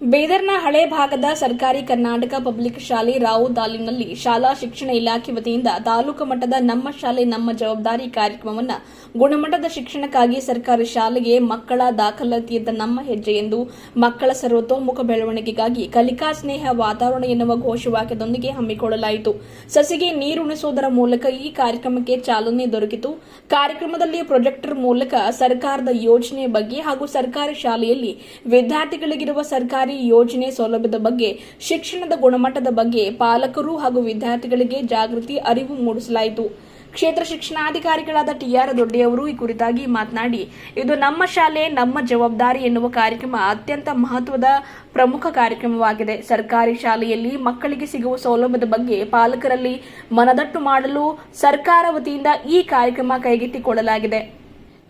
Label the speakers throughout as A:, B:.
A: ಬೀದರ್ನ ಹಳೆ ಭಾಗದ ಸರ್ಕಾರಿ ಕರ್ನಾಟಕ ಪಬ್ಲಿಕ್ ಶಾಲೆ ರಾವು ತಾಲೂಕಿನಲ್ಲಿ ಶಾಲಾ ಶಿಕ್ಷಣ ಇಲಾಖೆ ವತಿಯಿಂದ ತಾಲೂಕು ಮಟ್ಟದ ನಮ್ಮ ಶಾಲೆ, ನಮ್ಮ ಜವಾಬ್ದಾರಿ ಕಾರ್ಯಕ್ರಮವನ್ನು ಗುಣಮಟ್ಟದ ಶಿಕ್ಷಣಕ್ಕಾಗಿ ಸರ್ಕಾರಿ ಶಾಲೆಗೆ ಮಕ್ಕಳ ದಾಖಲಾತಿಯತ್ತ ನಮ್ಮ ಹೆಜ್ಜೆ ಎಂದು ಮಕ್ಕಳ ಸರ್ವತೋಮುಖ ಬೆಳವಣಿಗೆಗಾಗಿ ಕಲಿಕಾ ಸ್ನೇಹ ವಾತಾವರಣ ಎನ್ನುವ ಘೋಷವಾಕ್ಯದೊಂದಿಗೆ ಹಮ್ಮಿಕೊಳ್ಳಲಾಯಿತು. ಸಸಿಗೆ ನೀರುಣಿಸುವುದರ ಮೂಲಕ ಈ ಕಾರ್ಯಕ್ರಮಕ್ಕೆ ಚಾಲನೆ ದೊರಕಿತು. ಕಾರ್ಯಕ್ರಮದಲ್ಲಿ ಪ್ರೊಜೆಕ್ಟರ್ ಮೂಲಕ ಸರ್ಕಾರದ ಯೋಜನೆ ಬಗ್ಗೆ ಹಾಗೂ ಸರ್ಕಾರಿ ಶಾಲೆಯಲ್ಲಿ ವಿದ್ಯಾರ್ಥಿಗಳಿಗಿರುವ ಸರ್ಕಾರಿ ಯೋಜನೆ ಸೌಲಭ್ಯದ ಬಗ್ಗೆ, ಶಿಕ್ಷಣದ ಗುಣಮಟ್ಟದ ಬಗ್ಗೆ ಪಾಲಕರು ಹಾಗೂ ವಿದ್ಯಾರ್ಥಿಗಳಿಗೆ ಜಾಗೃತಿ ಅರಿವು ಮೂಡಿಸಲಾಯಿತು. ಕ್ಷೇತ್ರ ಶಿಕ್ಷಣಾಧಿಕಾರಿಗಳಾದ ಟಿಆರ್ ದೊಡ್ಡಿಯವರು ಈ ಕುರಿತಾಗಿ ಮಾತನಾಡಿ, ಇದು ನಮ್ಮ ಶಾಲೆ, ನಮ್ಮ ಜವಾಬ್ದಾರಿ ಎನ್ನುವ ಕಾರ್ಯಕ್ರಮ ಅತ್ಯಂತ ಮಹತ್ವದ ಪ್ರಮುಖ ಕಾರ್ಯಕ್ರಮವಾಗಿದೆ. ಸರ್ಕಾರಿ ಶಾಲೆಯಲ್ಲಿ ಮಕ್ಕಳಿಗೆ ಸಿಗುವ ಸೌಲಭ್ಯದ ಬಗ್ಗೆ ಪಾಲಕರಲ್ಲಿ ಮನದಟ್ಟು ಮಾಡಲು ಸರ್ಕಾರ ವತಿಯಿಂದ ಈ ಕಾರ್ಯಕ್ರಮ ಕೈಗೆತ್ತಿಕೊಳ್ಳಲಾಗಿದೆ.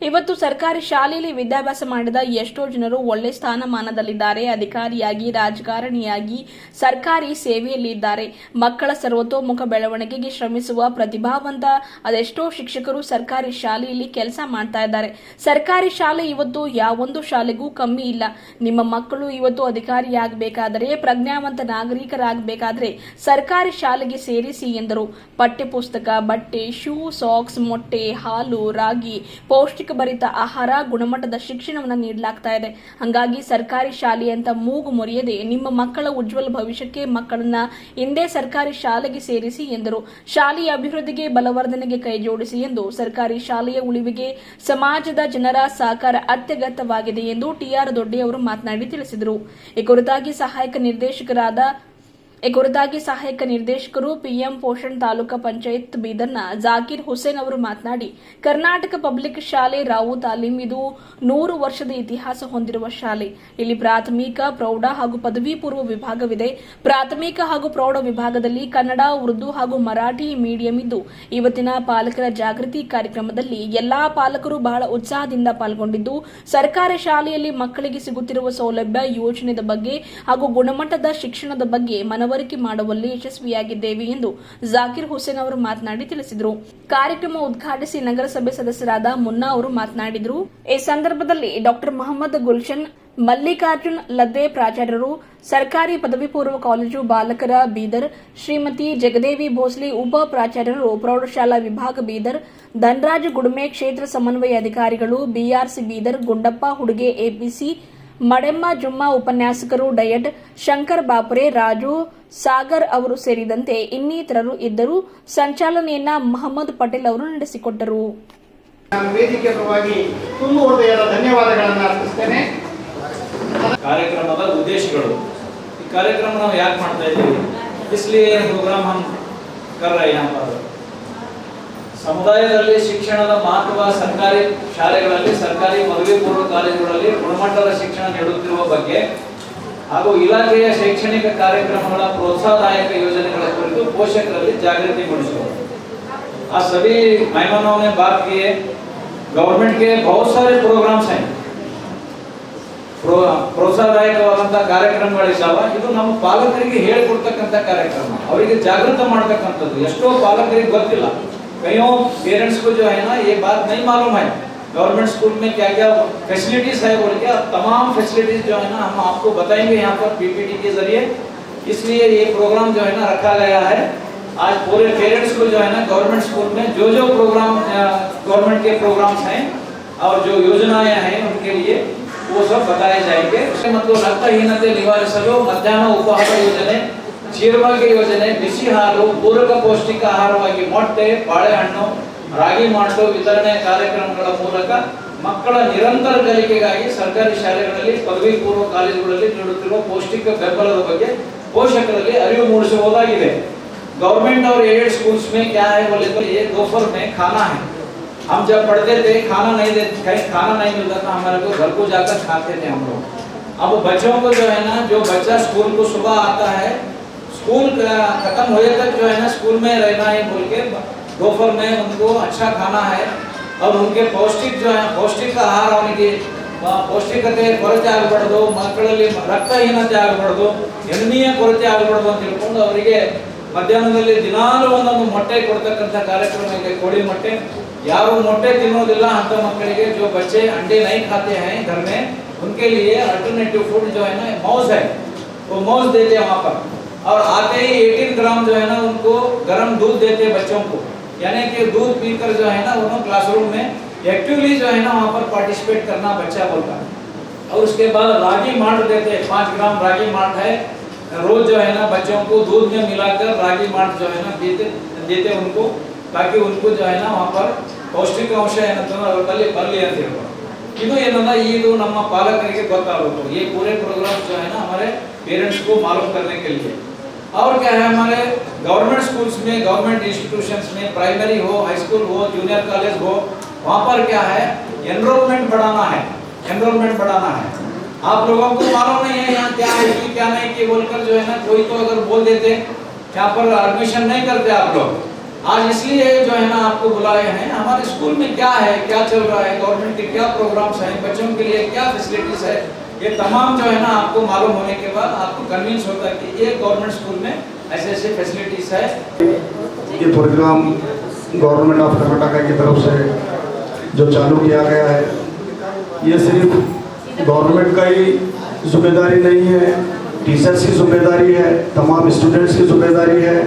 A: ಇವತ್ತು ಸರ್ಕಾರಿ ಶಾಲೆಯಲ್ಲಿ ವಿದ್ಯಾಭ್ಯಾಸ ಮಾಡಿದ ಎಷ್ಟೋ ಜನರು ಒಳ್ಳೆ ಸ್ಥಾನಮಾನದಲ್ಲಿದ್ದಾರೆ. ಅಧಿಕಾರಿಯಾಗಿ, ರಾಜಕಾರಣಿಯಾಗಿ, ಸರ್ಕಾರಿ ಸೇವೆಯಲ್ಲಿದ್ದಾರೆ. ಮಕ್ಕಳ ಸರ್ವತೋಮುಖ ಬೆಳವಣಿಗೆಗೆ ಶ್ರಮಿಸುವ ಪ್ರತಿಭಾವಂತ, ಅದೆಷ್ಟೋ ಶಿಕ್ಷಕರು ಸರ್ಕಾರಿ ಶಾಲೆಯಲ್ಲಿ ಕೆಲಸ ಮಾಡ್ತಾ ಇದ್ದಾರೆ. ಸರ್ಕಾರಿ ಶಾಲೆ ಇವತ್ತು ಯಾವೊಂದು ಶಾಲೆಗೂ ಕಮ್ಮಿ ಇಲ್ಲ. ನಿಮ್ಮ ಮಕ್ಕಳು ಇವತ್ತು ಅಧಿಕಾರಿಯಾಗಬೇಕಾದರೆ, ಪ್ರಜ್ಞಾವಂತ ನಾಗರಿಕರಾಗಬೇಕಾದ್ರೆ ಸರ್ಕಾರಿ ಶಾಲೆಗೆ ಸೇರಿಸಿ ಎಂದರು. ಪಠ್ಯಪುಸ್ತಕ, ಬಟ್ಟೆ, ಶೂ, ಸಾಕ್ಸ್, ಮೊಟ್ಟೆ, ಹಾಲು, ರಾಗಿ, ಪೌಷ್ಟಿಕ ಭರಿತ ಆಹಾರ ಗುಣಮಟ್ಟದ ಶಿಕ್ಷಣವನ್ನು ನೀಡಲಾಗ್ತಾ ಇದೆ. ಹಂಗಾಗಿ ಸರ್ಕಾರಿ ಶಾಲೆ ಅಂತ ಮೂಗು ಮುರಿಯದೆ ನಿಮ್ಮ ಮಕ್ಕಳ ಉಜ್ವಲ ಭವಿಷ್ಯಕ್ಕೆ ಮಕ್ಕಳನ್ನ ಇಂದೇ ಸರ್ಕಾರಿ ಶಾಲೆಗೆ ಸೇರಿಸಿ ಎಂದರು. ಶಾಲೆಯ ಅಭಿವೃದ್ಧಿಗೆ ಬಲವರ್ಧನೆಗೆ ಕೈಜೋಡಿಸಿ ಎಂದು ಸರ್ಕಾರಿ ಶಾಲೆಯ ಉಳಿವಿಗೆ ಸಮಾಜದ ಜನರ ಸಹಕಾರ ಅತ್ಯಗತ್ಯವಾಗಿದೆ ಎಂದು ಟಿಆರ್ ದೊಡ್ಡಿ ಅವರು ಮಾತನಾಡಿ ತಿಳಿಸಿದರು. ಈ ಕುರಿತಾಗಿ ಸಹಾಯಕ ನಿರ್ದೇಶಕರಾದ ಈ ಕುರಿತಾಗಿ ಸಹಾಯಕ ನಿರ್ದೇಶಕರು ಪಿಎಂ ಪೋಷಣ್ ತಾಲೂಕಾ ಪಂಚಾಯತ್ ಬೀದರ್ನ ಜಾಕೀರ್ ಹುಸೇನ್ ಅವರು ಮಾತನಾಡಿ, ಕರ್ನಾಟಕ ಪಬ್ಲಿಕ್ ಶಾಲೆ ರಾವು ತಾಲೀಮ್ ಇದು ನೂರು ವರ್ಷದ ಇತಿಹಾಸ ಹೊಂದಿರುವ ಶಾಲೆ. ಇಲ್ಲಿ ಪ್ರಾಥಮಿಕ, ಪ್ರೌಢ ಹಾಗೂ ಪದವಿ ಪೂರ್ವ ವಿಭಾಗವಿದೆ. ಪ್ರಾಥಮಿಕ ಹಾಗೂ ಪ್ರೌಢ ವಿಭಾಗದಲ್ಲಿ ಕನ್ನಡ, ಉರ್ದು ಹಾಗೂ ಮರಾಠಿ ಮೀಡಿಯಂ ಇದ್ದು, ಇವತ್ತಿನ ಪಾಲಕರ ಜಾಗೃತಿ ಕಾರ್ಯಕ್ರಮದಲ್ಲಿ ಎಲ್ಲಾ ಪಾಲಕರು ಬಹಳ ಉತ್ಸಾಹದಿಂದ ಪಾಲ್ಗೊಂಡಿದ್ದು, ಸರ್ಕಾರಿ ಶಾಲೆಯಲ್ಲಿ ಮಕ್ಕಳಿಗೆ ಸಿಗುತ್ತಿರುವ ಸೌಲಭ್ಯ, ಯೋಜನೆದ ಬಗ್ಗೆ ಹಾಗೂ ಗುಣಮಟ್ಟದ ಶಿಕ್ಷಣದ ಬಗ್ಗೆ ಮನವರಿಕೆ ಮಾಡುವಲ್ಲಿ ಯಶಸ್ವಿಯಾಗಿದ್ದೇವೆ ಎಂದು ಜಾಕಿರ್ ಹುಸೇನ್ ಅವರು ಮಾತನಾಡಿ ತಿಳಿಸಿದರು. ಕಾರ್ಯಕ್ರಮ ಉದ್ಘಾಟಿಸಿ ನಗರಸಭೆ ಸದಸ್ಯರಾದ ಮುನ್ನಾ ಅವರು ಮಾತನಾಡಿದರು. ಈ ಸಂದರ್ಭದಲ್ಲಿ ಡಾಕ್ಟರ್ ಮೊಹಮ್ಮದ್ ಗುಲ್ಶನ್, ಮಲ್ಲಿಕಾರ್ಜುನ್ ಲದ್ದೆ ಪ್ರಾಚಾರ್ಯರು, ಸರ್ಕಾರಿ ಪದವಿ ಪೂರ್ವ ಕಾಲೇಜು ಬಾಲಕರ ಬೀದರ್, ಶ್ರೀಮತಿ ಜಗದೇವಿ ಭೋಸ್ಲಿ ಉಪ ಪ್ರಾಚಾರ್ಯರು, ಪ್ರೌಢಶಾಲಾ ವಿಭಾಗ ಬೀದರ್, ಧನರಾಜ್ ಗುಡುಮೆ ಕ್ಷೇತ್ರ ಸಮನ್ವಯ ಅಧಿಕಾರಿಗಳು, ಬಿಆರ್ಸಿ ಬೀದರ್, ಗುಂಡಪ್ಪ ಹುಡುಗೆ ಎಪಿಸಿ, ಮಡೆಮ್ಮ ಜುಮ್ಮ ಉಪನ್ಯಾಸಕರು ಡಯಟ್, ಶಂಕರ್ ಬಾಪುರೆ, ರಾಜು ಸಾಗರ್ ಅವರು ಸೇರಿದಂತೆ ಇನ್ನಿತರರು ಇದ್ದರು ಸಂಚಾಲನೆಯನ್ನ ಮಹಮ್ಮದ್ ಪಟೇಲ್ ಅವರು ನಡೆಸಿಕೊಟ್ಟರು.
B: ವೇದಿಕೆ ತುಂಬ ಹೃದಯದ ಧನ್ಯವಾದಗಳನ್ನು ಅರ್ಪಿಸ್ತೇನೆ.
C: ಕಾರ್ಯಕ್ರಮದ ಉದ್ದೇಶಗಳು. ಈ ಕಾರ್ಯಕ್ರಮ ನಾವು ಯಾಕೆ ಮಾಡ್ತಾ ಇದ್ದೀವಿ? ಇಸ್ಲಿಯೇ ಪ್ರೋಗ್ರಾಮ್ ಹಮ್ ಕರ್ ಸಮುದಾಯದಲ್ಲಿ ಶಿಕ್ಷಣದ ಮಹತ್ವ ಸರ್ಕಾರಿ ಶಾಲೆಗಳಲ್ಲಿ ಸರ್ಕಾರಿ ಪದವಿ ಪೂರ್ವ ಕಾಲೇಜುಗಳಲ್ಲಿ ಗುಣಮಟ್ಟದ ಶಿಕ್ಷಣ ನೀಡುತ್ತಿರುವ ಬಗ್ಗೆ ಹಾಗೂ ಇಲಾಖೆಯ ಶೈಕ್ಷಣಿಕ ಕಾರ್ಯಕ್ರಮಗಳ ಪ್ರೋತ್ಸಾಹದಾಯಕ ಯೋಜನೆಗಳ ಕುರಿತು ಪೋಷಕರಲ್ಲಿ ಜಾಗೃತಿ ಮೂಡಿಸುವುದು आ सभी मेहमानों ने बात की है गवर्नमेंट के बहुत सारे प्रोग्राम्स हैं ಪ್ರೋ- ಪ್ರೋತ್ಸಾಹದಾಯಕವಾದಂಥ ಕಾರ್ಯಕ್ರಮಗಳಿದ್ದಾವ ಇದು ನಮ್ಮ ಪಾಲಕರಿಗೆ ಹೇಳ್ಕೊಡ್ತಕ್ಕಂಥ ಕಾರ್ಯಕ್ರಮ ಅವರಿಗೆ ಜಾಗೃತ ಮಾಡ್ತಕ್ಕಂಥದ್ದು ಎಷ್ಟೋ ಪಾಲಕರಿಗೆ ಗೊತ್ತಿಲ್ಲ ಕೈಯೋ पेरेंट्स को जो है ना ये बात नहीं मालूम है गवर्नमेंट स्कूल में क्या क्या फैसिलिटीज है बोल के अब तमाम फैसिलिटीज जो है ना हम आपको बताएंगे यहाँ पर पीपीटी के जरिए इसलिए ये प्रोग्राम जो है ना रखा गया है आज पूरे पेरेंट्स को जो है ना गवर्नमेंट स्कूल में जो जो प्रोग्राम गवर्नमेंट के प्रोग्राम्स हैं और जो योजनाएं हैं उनके लिए वो सब बताए जाएंगे ಮತ್ತು ರಕ್ತಹೀನತೆ ನಿವಾರಿಸಲು ಮಧ್ಯಾಹ್ನ ಉಪಹಾರ ಯೋಜನೆ ಜೀರ್ಭಾಗ್ಯ ಯೋಜನೆ ಬಿಸಿ ಹಾಲು ಪೂರಕ ಪೌಷ್ಟಿಕ ಆಹಾರವಾಗಿ ಮೊಟ್ಟೆ ಬಾಳೆಹಣ್ಣು ರಾಗಿ ಮಾಲ್ಟು ವಿತರಣೆ ಕಾರ್ಯಕ್ರಮಗಳ ಮೂಲಕ ಮಕ್ಕಳ ನಿರಂತರ ಕಲಿಕೆಗಾಗಿ ಸರ್ಕಾರಿ ಶಾಲೆಗಳಲ್ಲಿ ಪದವಿ ಪೂರ್ವ ಕಾಲೇಜುಗಳಲ್ಲಿ ನೀಡುತ್ತಿರುವ ಪೌಷ್ಟಿಕ ಬೆಂಬಲದ ಬಗ್ಗೆ ಪೋಷಕರಲ್ಲಿ ಅರಿವು ಮೂಡಿಸುವುದಾಗಿದೆ गवर्नमेंट और एडेड स्कूल्स में क्या है बोले तो ये दोपहर में खाना है हम जब पढ़ते थे खाना नहीं देते कहीं खाना नहीं मिलता था हमारे को घर को जाकर खाते थे हम लोग अब बच्चों को जो है ना जो बच्चा स्कूल को सुबह आता है स्कूल का- खत्म होए तक जो है ना स्कूल में रहना है बोल के दोपहर में उनको अच्छा खाना है और उनके पौष्टिक जो है पौष्टिक आहार ಅವನಿಗೆ ಆ, ಪೌಷ್ಟಿಕತೆ ಕೊರತೆ ಆಗಬಾರ್ದು ಮಕ್ಕಳಲ್ಲಿ ರಕ್ತಹೀನತೆ ಆಗಬಾರ್ದು ಎಣ್ಣೆಯ ಕೊರತೆ ಆಗಬಾರ್ದು ಅಂತ ತಿಳ್ಕೊಂಡು ಅವರಿಗೆ ಮಧ್ಯಾಹ್ನದಲ್ಲಿ ದಿನಾಲು ಒಂದೊಂದು ಮೊಟ್ಟೆ ಕೊಡ್ತಕ್ಕಂಥ ಕಾರ್ಯಕ್ರಮ ಇದೆ ಕೋಳಿ ಮೊಟ್ಟೆ ಯಾರು ಮೊಟ್ಟೆ ತಿನ್ನೋದಿಲ್ಲ ಅಂತ ಮಕ್ಕಳಿಗೆ जो बच्चे अंडे नहीं खाते हैं घर में उनके लिए अल्टरनेटिव फूड जो है ना मौज है वो मौज देते हैं वहाँ पर और आते ही 18 ग्राम जो है ना उनको गर्म दूध देते हैं बच्चों को यानी कि दूध पीकर जो है ना उन्होंने क्लासरूम में एक्टिवली जो है ना वहाँ पर पार्टिसिपेट करना बच्चा बोलता है और उसके बाद रागी माल्ट देते हैं पाँच ग्राम रागी माल्ट है रोज जो है ना बच्चों को दूध में मिलाकर रागी माल्ट जो है ना देते देते उनको ताकि उनको जो है ना वहाँ पर ಪೌಷ್ಟಿಕ ಅಂಶ ಏನಂತಂದ್ರೆ ಅವ್ರ ಬಲ್ಲಿ ಬರಲಿ ಅಂತ ಹೇಳ್ಬೋದು ಇದು ಏನಂದ್ರೆ ಇದು ನಮ್ಮ ಪಾಲಕರಿಗೆ ಗೊತ್ತಾಗಬೇಕು ये पूरे प्रोग्राम जो है ना हमारे पेरेंट्स को मालूम करने के लिए और क्या है, हमारे गवर्नमेंट स्कूल्स में गवर्नमेंट इंस्टीट्यूशंस में प्राइमरी हो हाई स्कूल हो जूनियर कॉलेज हो, वहाँ पर क्या है एनरोलमेंट बढ़ाना है एनरोलमेंट बढ़ाना है। आप लोगों को मालूम नहीं है यहाँ क्या है कि क्या नहीं कि बोलकर जो है ना, कोई तो अगर बोल देते यहाँ पर एडमिशन नहीं करते आप लोग। आज इसलिए जो है ना, आपको बुलाए हैं, हमारे स्कूल में क्या है, क्या चल रहा है गवर्नमेंट के क्या प्रोग्राम्स हैं, बच्चों के लिए क्या फैसिलिटीज़ है ये तमाम जो है ना आपको मालूम होने के बाद आपको कन्विंस होता है कि एक गवर्नमेंट स्कूल में ऐसे ऐसे फैसिलिटीज़ है।
D: ये प्रोग्राम गवर्नमेंट ऑफ़ कर्नाटका की तरफ़ से जो चालू किया गया है, ये सिर्फ़ गवर्नमेंट का ही ज़िम्मेदारी नहीं है टीचर्स की ज़िम्मेदारी है, तमाम स्टूडेंट्स की ज़िम्मेदारी है,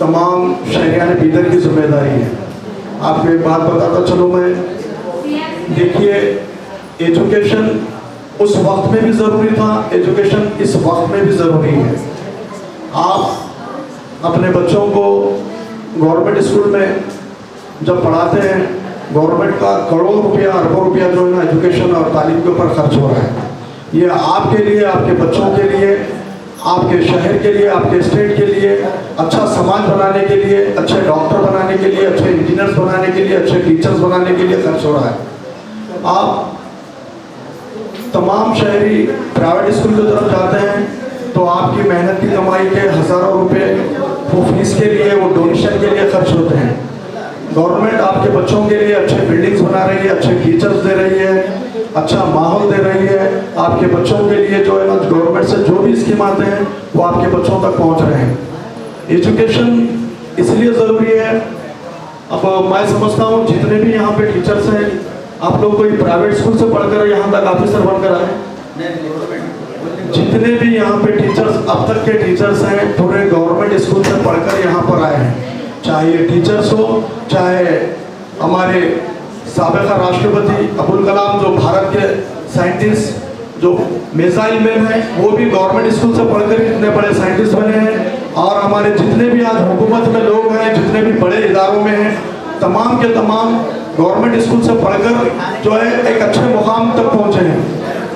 D: तमाम शहरियान बीदर की ज़िम्मेदारी है। आपको एक बात बताता चलूँ मैं, देखिए एजुकेशन उस वक्त में भी ज़रूरी था एजुकेशन इस वक्त में भी ज़रूरी है। आप अपने बच्चों को गवर्नमेंट स्कूल में जब पढ़ाते हैं गवर्नमेंट का करोड़ों रुपया, अरबों रुपया जो है ना एजुकेशन और तालीम के ऊपर खर्च हो रहा है। ये आपके लिए, आपके बच्चों के लिए, आपके शहर के लिए, आपके स्टेट के लिए अच्छा समाज बनाने के लिए, अच्छे डॉक्टर बनाने के लिए, अच्छे इंजीनियर्स बनाने के लिए, अच्छे टीचर्स बनाने के लिए खर्च हो रहा है। आप तमाम शहरी प्राइवेट स्कूल की तरफ़ जाते हैं तो आपकी मेहनत की कमाई के हज़ारों रुपए वो फ़ीस के लिए, वो डोनेशन के लिए खर्च होते हैं। गवर्नमेंट आपके बच्चों के लिए अच्छे बिल्डिंग्स बना रही है, अच्छे टीचर्स दे रही है अच्छा माहौल दे रही है। आपके बच्चों के लिए जो है ना गवर्नमेंट से जो भी स्कीम आते हैं, वो आपके बच्चों तक पहुँच रहे हैं। एजुकेशन इसलिए ज़रूरी है। अब मैं समझता हूँ, जितने भी यहाँ पे टीचर्स हैं आप लोग कोई प्राइवेट स्कूल से पढ़कर यहाँ तक ऑफिसर बनकर आए? जितने भी यहाँ पे टीचर्स अब तक के टीचर्स हैं, पूरे गवर्नमेंट स्कूल से पढ़कर यहाँ पर आए हैं। चाहे ये टीचर्स हो, चाहे हमारे सबका राष्ट्रपति अब्दुल कलाम जो भारत के साइंटिस्ट जो मिसाइल मैन है, वो भी गवर्नमेंट स्कूल से पढ़कर इतने बड़े साइंटिस्ट बने हैं। और हमारे जितने भी आज हुकूमत में लोग हैं, जितने भी बड़े इदारों में हैं, तमाम के तमाम गवर्नमेंट स्कूल से पढ़कर जो है एक अच्छे मुकाम तक पहुँचे हैं।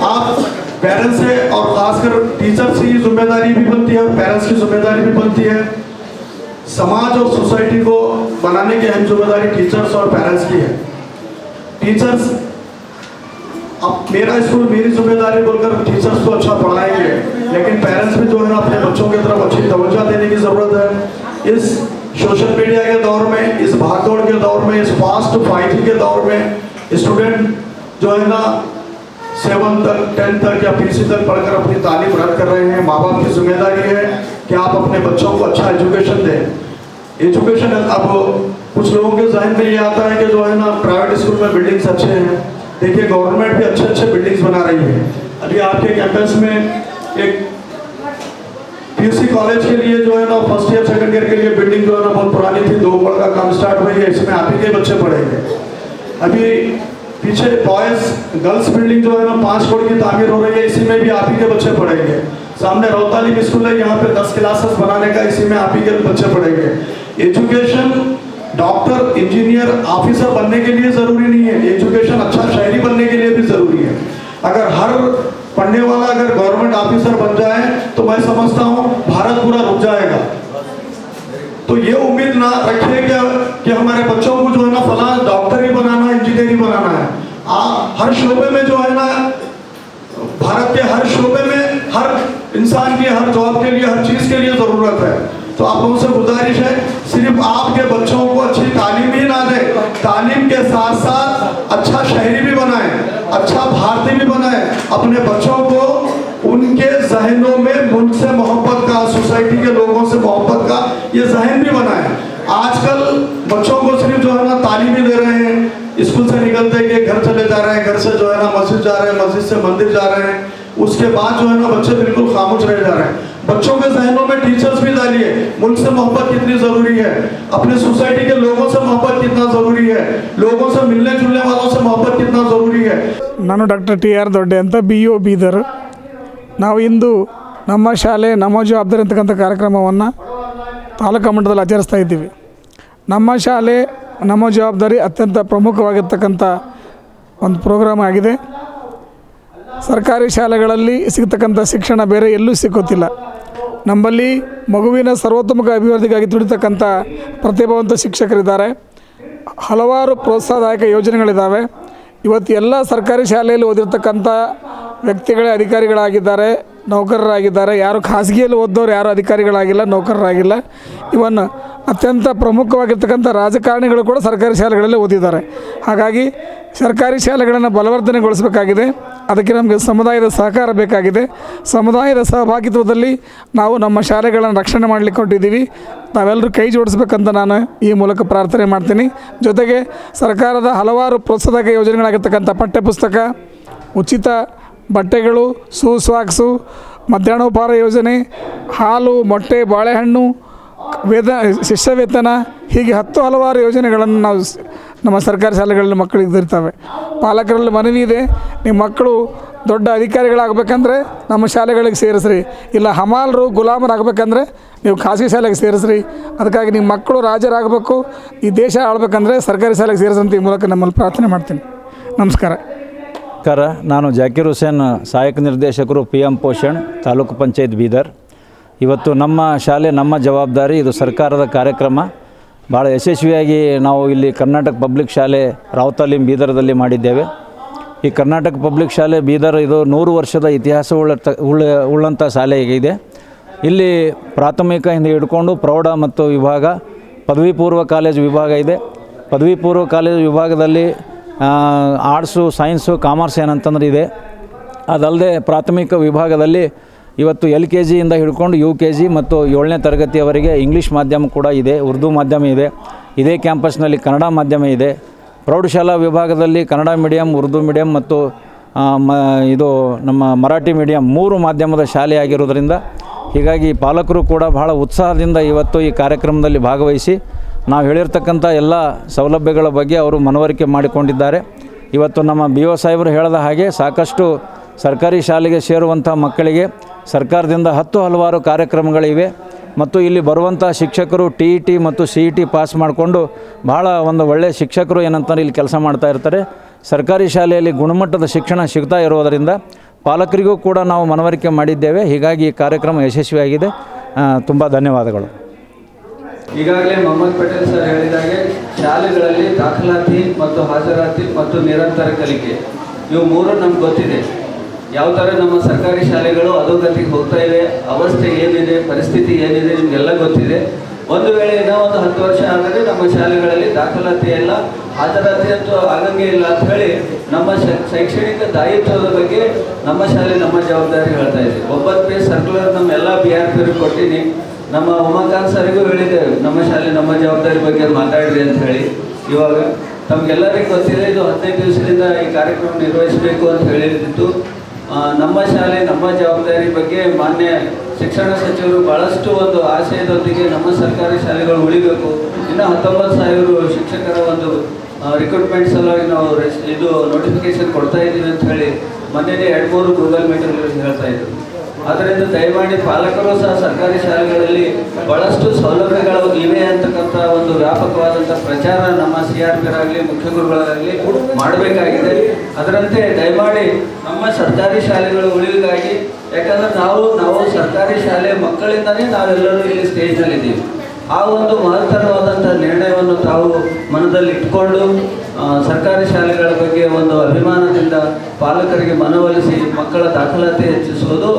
D: आप पेरेंट्स से और खासकर टीचर्स की ज़िम्मेदारी भी बनती है पेरेंट्स की ज़िम्मेदारी भी बनती है। समाज और सोसाइटी को बनाने की अहम ज़िम्मेदारी टीचर्स और पेरेंट्स की है। टीचर्स अब मेरा स्कूल मेरी ज़िम्मेदारी बोलकर टीचर्स को अच्छा पढ़ाएँगे, लेकिन पेरेंट्स भी जो है अपने बच्चों की तरफ़ अच्छी तवज्जो देने की ज़रूरत है। इस सोशल मीडिया के दौर में, इस भागदौड़ के दौर में, इस फास्ट फाइटिंग के दौर में स्टूडेंट जो है ना सेवन तक टेंथ तक या पीसी तक पढ़कर अपनी तालीम रद्द कर रहे हैं। माँ बाप की ज़िम्मेदारी है कि आप अपने बच्चों को अच्छा एजुकेशन दें। एजुकेशन अब कुछ लोगों के जहन में ये आता है कि जो है ना प्राइवेट स्कूल में बिल्डिंग्स अच्छे हैं। देखिए गवर्नमेंट भी अच्छे अच्छे बिल्डिंग्स बना रही है। अभी आपके कैंपस में एक पीयूसी कॉलेज के लिए जो है ना फ़र्स्ट ईयर सेकंड ईयर के लिए बिल्डिंग जो है ना, बहुत पुरानी थी। दो करोड़ का काम स्टार्ट हुई है, इसमें आप ही के बच्चे पढ़ेंगे अभी पीछे बॉयज़ गर्ल्स बिल्डिंग जो है ना, पाँच करोड़ की तामीर हो रही है, इसी में भी आप ही के बच्चे पढ़ेंगे सामने रौताली स्कूल है, यहाँ पे दस क्लासेस बनाने का, इसी में आप ही के बच्चे पढ़ेंगे एजुकेशन डॉक्टर इंजीनियर ऑफिसर बनने के लिए ज़रूरी नहीं है। एजुकेशन अच्छा शहरी बनने के लिए भी ज़रूरी है। अगर हर पढ़ने वाला अगर गवर्नमेंट ऑफिसर बन जाए तो मैं समझता हूँ भारत पूरा रुक जाएगा। तो ये उम्मीद ना रखिए कि, कि हमारे बच्चों को जो है ना फला डॉक्टर ही बनाना है इंजीनियर ही बनाना है। आ, हर शोबे में जो है ना भारत के हर शोबे में हर इंसान की हर जॉब के लिए हर चीज़ के लिए ज़रूरत है। तो आप लोगों से गुजारिश है सिर्फ़ आपके बच्चों को अच्छी तालीम ही ना दे तालीम के साथ साथ अच्छा शहरी भी बनाएँ। अच्छा भारतीय भी बनाए अपने बच्चों को उनके जहनों में मुझसे मोहब्बत का, सोसाइटी के लोगों से मोहब्बत का, ये जहन भी बनाए आजकल बच्चों को सिर्फ़ जो है ना तालीम ही दे रहे हैं। स्कूल से निकलते ही घर चले जा रहे हैं, घर से जो है ना मस्जिद जा रहे हैं, मस्जिद से मंदिर जा रहे हैं। उसके बाद जो है ना बच्चे बिल्कुल खामोश रह जा रहे हैं। बच्चों के जहनों में टीचर्स भी डालिए मुल्क से मोहब्बत कितनी जरूरी है अपने सोसाइटी के लोगों से मोहब्बत कितना जरूरी है लोगों से मिलने जुलने वालों से मोहब्बत कितना जरूरी है
E: ನಾನು ಡಾಕ್ಟರ್ ಟಿ ಆರ್ ದೊಡ್ಡೆ ಅಂತ ಬಿ ಒ ಬೀದರ್ ನಾವು ಇಂದು ನಮ್ಮ ಶಾಲೆ ನಮ್ಮ ಜವಾಬ್ದಾರಿ ಅಂತಕ್ಕಂಥ ಕಾರ್ಯಕ್ರಮವನ್ನು ತಾಲೂಕು ಮಟ್ಟದಲ್ಲಿ ಆಚರಿಸ್ತಾ ಇದ್ದೀವಿ ನಮ್ಮ ಶಾಲೆ ನಮ್ಮ ಜವಾಬ್ದಾರಿ ಅತ್ಯಂತ ಪ್ರಮುಖವಾಗಿರ್ತಕ್ಕಂಥ ಒಂದು ಪ್ರೋಗ್ರಾಮ್ ಆಗಿದೆ ಸರ್ಕಾರಿ ಶಾಲೆಗಳಲ್ಲಿ ಸಿಗ್ತಕ್ಕಂಥ ಶಿಕ್ಷಣ ಬೇರೆ ಎಲ್ಲೂ ಸಿಕ್ಕುತ್ತಿಲ್ಲ ನಮ್ಮಲ್ಲಿ ಮಗುವಿನ ಸರ್ವತೋಮುಖ ಅಭಿವೃದ್ಧಿಗಾಗಿ ದುಡಿತಕ್ಕಂಥ ಪ್ರತಿಭಾವಂತ ಶಿಕ್ಷಕರಿದ್ದಾರೆ. ಹಲವಾರು ಪ್ರೋತ್ಸಾಹದಾಯಕ ಯೋಜನೆಗಳಿದ್ದಾವೆ ಇವತ್ತು ಎಲ್ಲ ಸರ್ಕಾರಿ ಶಾಲೆಯಲ್ಲಿ ಓದಿರ್ತಕ್ಕಂಥ ವ್ಯಕ್ತಿಗಳೇ ಅಧಿಕಾರಿಗಳಾಗಿದ್ದಾರೆ. ನೌಕರರಾಗಿದ್ದಾರೆ. ಯಾರು ಖಾಸಗಿಯಲ್ಲಿ ಓದ್ದವ್ರು, ಯಾರು ಅಧಿಕಾರಿಗಳಾಗಿಲ್ಲ, ನೌಕರರಾಗಿಲ್ಲ. ಇವನ್ ಅತ್ಯಂತ ಪ್ರಮುಖವಾಗಿರ್ತಕ್ಕಂಥ ರಾಜಕಾರಣಿಗಳು ಕೂಡ ಸರ್ಕಾರಿ ಶಾಲೆಗಳಲ್ಲಿ ಓದಿದ್ದಾರೆ. ಹಾಗಾಗಿ ಸರ್ಕಾರಿ ಶಾಲೆಗಳನ್ನು ಬಲವರ್ಧನೆಗೊಳಿಸಬೇಕಾಗಿದೆ. ಅದಕ್ಕೆ ನಮಗೆ ಸಮುದಾಯದ ಸಹಕಾರ ಬೇಕಾಗಿದೆ. ಸಮುದಾಯದ ಸಹಭಾಗಿತ್ವದಲ್ಲಿ ನಾವು ನಮ್ಮ ಶಾಲೆಗಳನ್ನು ರಕ್ಷಣೆ ಮಾಡಲಿಕ್ಕೆ ಹೊಂಟಿದ್ದೀವಿ. ನಾವೆಲ್ಲರೂ ಕೈ ಜೋಡಿಸ್ಬೇಕಂತ ನಾನು ಈ ಮೂಲಕ ಪ್ರಾರ್ಥನೆ ಮಾಡ್ತೀನಿ. ಜೊತೆಗೆ ಸರ್ಕಾರದ ಹಲವಾರು ಪ್ರೋತ್ಸಾಹಕ ಯೋಜನೆಗಳಾಗಿರ್ತಕ್ಕಂಥ ಪಠ್ಯಪುಸ್ತಕ, ಉಚಿತ ಬಟ್ಟೆಗಳು, ಸೂ ಸಾಕ್ಸು ಮಧ್ಯಾಹ್ನೋಪಹಾರ ಯೋಜನೆ, ಹಾಲು, ಮೊಟ್ಟೆ, ಬಾಳೆಹಣ್ಣು, ವೇದ ಶಿಷ್ಯ ವೇತನ ಹೀಗೆ ಹತ್ತು ಹಲವಾರು ಯೋಜನೆಗಳನ್ನು ನಾವು ನಮ್ಮ ಸರ್ಕಾರಿ ಶಾಲೆಗಳಲ್ಲಿ ಮಕ್ಕಳಿಗೆ ಇದ್ದಿರ್ತವೆ. ಪಾಲಕರಲ್ಲಿ ಮನವಿ ಇದೆ, ನಿಮ್ಮ ಮಕ್ಕಳು ದೊಡ್ಡ ಅಧಿಕಾರಿಗಳಾಗಬೇಕಂದ್ರೆ ನಮ್ಮ ಶಾಲೆಗಳಿಗೆ ಸೇರಿಸ್ರಿ. ಇಲ್ಲ ಹಮಾಲರು ಗುಲಾಮರಾಗಬೇಕಂದ್ರೆ ನೀವು ಖಾಸಗಿ ಶಾಲೆಗೆ ಸೇರಿಸ್ರಿ. ಅದಕ್ಕಾಗಿ ನಿಮ್ಮ ಮಕ್ಕಳು ರಾಜರಾಗಬೇಕು. ಈ ದೇಶ ಆಳ್ಬೇಕಂದ್ರೆ ಸರ್ಕಾರಿ ಶಾಲೆಗೆ ಸೇರಿಸಂತ ಈ ಮೂಲಕ ನಮ್ಮಲ್ಲಿ ಪ್ರಾರ್ಥನೆ ಮಾಡ್ತೀನಿ. ನಮಸ್ಕಾರ.
F: ನಮಸ್ಕಾರ. ನಾನು ಜಾಕಿರ್ ಹುಸೇನ್, ಸಹಾಯಕ ನಿರ್ದೇಶಕರು ಪಿ ಎಂ ಪೋಷಣ್, ತಾಲೂಕು ಪಂಚಾಯತ್ ಬೀದರ್. ಇವತ್ತು ನಮ್ಮ ಶಾಲೆ, ನಮ್ಮ ಜವಾಬ್ದಾರಿ, ಇದು ಸರ್ಕಾರದ ಕಾರ್ಯಕ್ರಮ. ಭಾಳ ಯಶಸ್ವಿಯಾಗಿ ನಾವು ಇಲ್ಲಿ ಕರ್ನಾಟಕ ಪಬ್ಲಿಕ್ ಶಾಲೆ ರಾವುತಾಲಿಂ ಬೀದರ್ದಲ್ಲಿ ಮಾಡಿದ್ದೇವೆ. ಈ ಕರ್ನಾಟಕ ಪಬ್ಲಿಕ್ ಶಾಲೆ ಬೀದರ್ ಇದು ನೂರು ವರ್ಷದ ಇತಿಹಾಸ ಉಳ್ಳ ಉಳ್ಳ, ಉಳ್ಳಂಥ ಶಾಲೆ ಇದೆ. ಇಲ್ಲಿ ಪ್ರಾಥಮಿಕ ಹಿಂದೆ ಹಿಡ್ಕೊಂಡು ಪ್ರೌಢ ಮತ್ತು ವಿಭಾಗ ಪದವಿ ಪೂರ್ವ ಕಾಲೇಜು ವಿಭಾಗ ಇದೆ. ಪದವಿ ಪೂರ್ವ ಕಾಲೇಜು ವಿಭಾಗದಲ್ಲಿ ಆರ್ಟ್ಸು ಸೈನ್ಸು ಕಾಮರ್ಸ್ ಏನಂತಂದ್ರೆ ಇದೆ. ಅದಲ್ಲದೆ ಪ್ರಾಥಮಿಕ ವಿಭಾಗದಲ್ಲಿ ಇವತ್ತು ಎಲ್ ಕೆ ಜಿಯಿಂದ ಹಿಡ್ಕೊಂಡು ಯು ಕೆ ಜಿ ಮತ್ತು ಏಳನೇ ತರಗತಿಯವರೆಗೆ ಇಂಗ್ಲೀಷ್ ಮಾಧ್ಯಮ ಕೂಡ ಇದೆ, ಉರ್ದು ಮಾಧ್ಯಮ ಇದೆ, ಇದೇ ಕ್ಯಾಂಪಸ್ನಲ್ಲಿ ಕನ್ನಡ ಮಾಧ್ಯಮ ಇದೆ. ಪ್ರೌಢಶಾಲಾ ವಿಭಾಗದಲ್ಲಿ ಕನ್ನಡ ಮೀಡಿಯಂ ಉರ್ದು ಮೀಡಿಯಂ ಮತ್ತು ಮ, ಇದು ನಮ್ಮ ಮರಾಠಿ ಮೀಡಿಯಂ ಮೂರು ಮಾಧ್ಯಮದ ಶಾಲೆ ಹೀಗಾಗಿ ಪಾಲಕರು ಕೂಡ ಬಹಳ ಉತ್ಸಾಹದಿಂದ ಇವತ್ತು ಈ ಕಾರ್ಯಕ್ರಮದಲ್ಲಿ ಭಾಗವಹಿಸಿ ನಾವು ಹೇಳಿರ್ತಕ್ಕಂಥ ಎಲ್ಲ ಸೌಲಭ್ಯಗಳ ಬಗ್ಗೆ ಅವರು ಮನವರಿಕೆ ಮಾಡಿಕೊಂಡಿದ್ದಾರೆ. ಇವತ್ತು ನಮ್ಮ ಬಿ ಒ ಸಾಹೇಬರು ಹೇಳಿದ ಹಾಗೆ ಸಾಕಷ್ಟು ಸರ್ಕಾರಿ ಶಾಲೆಗೆ ಸೇರುವಂಥ ಮಕ್ಕಳಿಗೆ ಸರ್ಕಾರದಿಂದ ಹತ್ತು ಹಲವಾರು ಕಾರ್ಯಕ್ರಮಗಳಿವೆ. ಮತ್ತು ಇಲ್ಲಿ ಬರುವಂಥ ಶಿಕ್ಷಕರು ಟಿ ಇ ಟಿ ಮತ್ತು ಸಿ ಇ ಟಿ ಪಾಸ್ ಮಾಡಿಕೊಂಡು ಭಾಳ ಒಂದು ಒಳ್ಳೆಯ ಶಿಕ್ಷಕರು ಏನಂತಾರೆ ಇಲ್ಲಿ ಕೆಲಸ ಮಾಡ್ತಾ ಇರ್ತಾರೆ. ಸರ್ಕಾರಿ ಶಾಲೆಯಲ್ಲಿ ಗುಣಮಟ್ಟದ ಶಿಕ್ಷಣ ಸಿಗ್ತಾ ಇರೋದರಿಂದ ಪಾಲಕರಿಗೂ ಕೂಡ ನಾವು ಮನವರಿಕೆ ಮಾಡಿದ್ದೇವೆ. ಹೀಗಾಗಿ ಈ ಕಾರ್ಯಕ್ರಮ ಯಶಸ್ವಿಯಾಗಿದೆ. ತುಂಬ ಧನ್ಯವಾದಗಳು.
G: ಈಗಾಗಲೇ ಮೊಹಮ್ಮದ್ ಪಟೇಲ್ ಸರ್ ಹೇಳಿದಾಗೆ, ಶಾಲೆಗಳಲ್ಲಿ ದಾಖಲಾತಿ ಮತ್ತು ಹಾಜರಾತಿ ಮತ್ತು ನಿರಂತರ ಕಲಿಕೆ. ಇವು ಮೂರು ನಮ್ಗೆ ಗೊತ್ತಿದೆ. ಯಾವ ಥರ ನಮ್ಮ ಸರ್ಕಾರಿ ಶಾಲೆಗಳು ಅಧೋಗತಿಗೆ ಹೋಗ್ತಾ ಇವೆ, ಅವಸ್ಥೆ ಏನಿದೆ, ಪರಿಸ್ಥಿತಿ ಏನಿದೆ, ನಿಮಗೆಲ್ಲ ಗೊತ್ತಿದೆ. ಒಂದು ವೇಳೆ ಇನ್ನೂ ಒಂದು ಹತ್ತು ವರ್ಷ ಆದರೆ ನಮ್ಮ ಶಾಲೆಗಳಲ್ಲಿ ದಾಖಲಾತಿ ಇಲ್ಲ, ಹಾಜರಾತಿ ಅಂತೂ ಆಗಂಗೆ ಇಲ್ಲ ಅಂತ ಹೇಳಿ ನಮ್ಮ ಶೈಕ್ಷಣಿಕ ದಾಯಿತ್ವದ ಬಗ್ಗೆ ನಮ್ಮ ಶಾಲೆ ನಮ್ಮ ಜವಾಬ್ದಾರಿ ಹೇಳ್ತಾ ಇದೆ. ಒಬ್ಬತ್ತು ಪೇ ಸರ್ಕ್ಯುಲರ್ ನಮ್ಮೆಲ್ಲ ಬಿ ಆರ್ ಪಿ ಕೊಟ್ಟಿನಿ. ನಮ್ಮ ಉಮಾಕಾಂತ್ ಸರಿಗೂ ಹೇಳಿದ್ದೇವೆ, ನಮ್ಮ ಶಾಲೆ, ನಮ್ಮ ಜವಾಬ್ದಾರಿ ಬಗ್ಗೆ ಮಾತಾಡ್ರಿ ಅಂತ ಹೇಳಿ. ಇವಾಗ ತಮಗೆಲ್ಲರಿಗೂ ಗೊತ್ತಿದೆ, ಇದು ಹದಿನೈದು ದಿವಸದಿಂದ ಈ ಕಾರ್ಯಕ್ರಮ ನಿರ್ವಹಿಸಬೇಕು ಅಂತ ಹೇಳಿದ್ದು ನಮ್ಮ ಶಾಲೆ, ನಮ್ಮ ಜವಾಬ್ದಾರಿ ಬಗ್ಗೆ ಮಾನ್ಯ ಶಿಕ್ಷಣ ಸಚಿವರು ಬಹಳಷ್ಟು ಒಂದು ಆಶಯದೊಂದಿಗೆ ನಮ್ಮ ಸರ್ಕಾರಿ ಶಾಲೆಗಳು ಉಳಿಬೇಕು. ಇನ್ನು ಹತ್ತೊಂಬತ್ತು ಸಾವಿರ ಶಿಕ್ಷಕರ ಒಂದು ರಿಕ್ರೂಟ್ಮೆಂಟ್ ಸಲುವಾಗಿ ನಾವು ಇದು ನೋಟಿಫಿಕೇಶನ್ ಕೊಡ್ತಾ ಇದ್ದೀವಿ ಅಂತ ಹೇಳಿ ಮೊನ್ನೆನೇ ಎರಡು ಮೂರು ಗೂಗಲ್ ಮೀಟರ್ ಹೇಳ್ತಾ ಇದ್ರು. ಆದ್ದರಿಂದ ದಯಮಾಡಿ ಪಾಲಕರು ಸಹ ಸರ್ಕಾರಿ ಶಾಲೆಗಳಲ್ಲಿ ಬಹಳಷ್ಟು ಸೌಲಭ್ಯಗಳು ಇವೆ ಅಂತಕ್ಕಂಥ ಒಂದು ವ್ಯಾಪಕವಾದಂಥ ಪ್ರಚಾರ ನಮ್ಮ ಸಿ ಆರ್ ಪಿರಾಗಲಿ, ಮುಖ್ಯ ಗುರುಗಳಾಗಲಿ ಮಾಡಬೇಕಾಗಿದೆ. ಅದರಂತೆ ದಯಮಾಡಿ ನಮ್ಮ ಸರ್ಕಾರಿ ಶಾಲೆಗಳು ಉಳಿವಿಗಾಗಿ, ಯಾಕಂದ್ರೆ ನಾವು ನಾವು ಸರ್ಕಾರಿ ಶಾಲೆ ಮಕ್ಕಳಿಂದನೇ ನಾವೆಲ್ಲರೂ ಇಲ್ಲಿ ಸ್ಟೇಜ್ನಲ್ಲಿದ್ದೀವಿ. ಆ ಒಂದು ಮಹತ್ತರವಾದಂಥ ನಿರ್ಣಯವನ್ನು ತಾವು ಮನದಲ್ಲಿ ಇಟ್ಕೊಂಡು ಸರ್ಕಾರಿ ಶಾಲೆಗಳ ಬಗ್ಗೆ ಒಂದು ಅಭಿಮಾನದಿಂದ ಪಾಲಕರಿಗೆ ಮನವೊಲಿಸಿ ಮಕ್ಕಳ ದಾಖಲಾತಿ ಹೆಚ್ಚಿಸುವುದು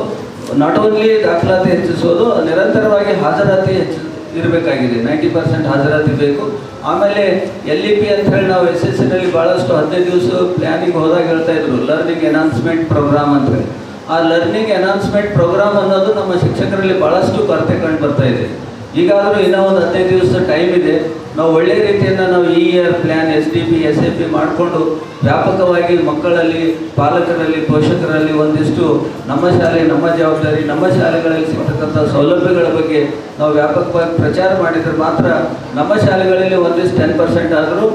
G: ನಾಟ್ ಓನ್ಲಿ ದಾಖಲಾತಿ ಹೆಚ್ಚಿಸೋದು ನಿರಂತರವಾಗಿ ಹಾಜರಾತಿ ಹೆಚ್ಚು ಇರಬೇಕಾಗಿದೆ. ನೈಂಟಿ ಪರ್ಸೆಂಟ್ ಹಾಜರಾತಿ ಬೇಕು. ಆಮೇಲೆ ಎಲ್ ಇ ಪಿ ಅಂತ ಹೇಳಿ ನಾವು ಎಸ್ ಎಸ್ ಸಿನಲ್ಲಿ ಭಾಳಷ್ಟು ಹದಿನೈದು ದಿವಸ ಪ್ಲ್ಯಾನಿಂಗ್ ಹೋದಾಗ ಹೇಳ್ತಾ ಇದ್ರು ಲರ್ನಿಂಗ್ ಎನಾನ್ಸ್ಮೆಂಟ್ ಪ್ರೋಗ್ರಾಮ್ ಅಂತ ಹೇಳಿ. ಆ ಲರ್ನಿಂಗ್ ಎನಾನ್ಸ್ಮೆಂಟ್ ಪ್ರೋಗ್ರಾಮ್ ಅನ್ನೋದು ನಮ್ಮ ಶಿಕ್ಷಕರಲ್ಲಿ ಭಾಳಷ್ಟು ಕೊರತೆ ಕಂಡು ಬರ್ತಾ ಇದೆ. ಈಗಾದರೂ ಇನ್ನೂ ಒಂದು ಹದಿನೈದು ದಿವಸ ಟೈಮ್ ಇದೆ. ನಾವು ಒಳ್ಳೆ ರೀತಿಯಿಂದ ನಾವು ಈ year plan S D P S A P ಮಾಡಿಕೊಂಡು ವ್ಯಾಪಕವಾಗಿ ಮಕ್ಕಳಲ್ಲಿ, ಪಾಲಕರಲ್ಲಿ, ಪೋಷಕರಲ್ಲಿ ಒಂದಿಷ್ಟು ನಮ್ಮ ಶಾಲೆ, ನಮ್ಮ ಜವಾಬ್ದಾರಿ, ನಮ್ಮ ಶಾಲೆಗಳಲ್ಲಿ ಸಿಗ್ತಕ್ಕಂಥ ಸೌಲಭ್ಯಗಳ ಬಗ್ಗೆ ನಾವು ವ್ಯಾಪಕವಾಗಿ ಪ್ರಚಾರ ಮಾಡಿದರೆ ಮಾತ್ರ ನಮ್ಮ ಶಾಲೆಗಳಲ್ಲಿ ಒಂದಿಷ್ಟು ಟೆನ್ ಪರ್ಸೆಂಟ್ ಆದರೂ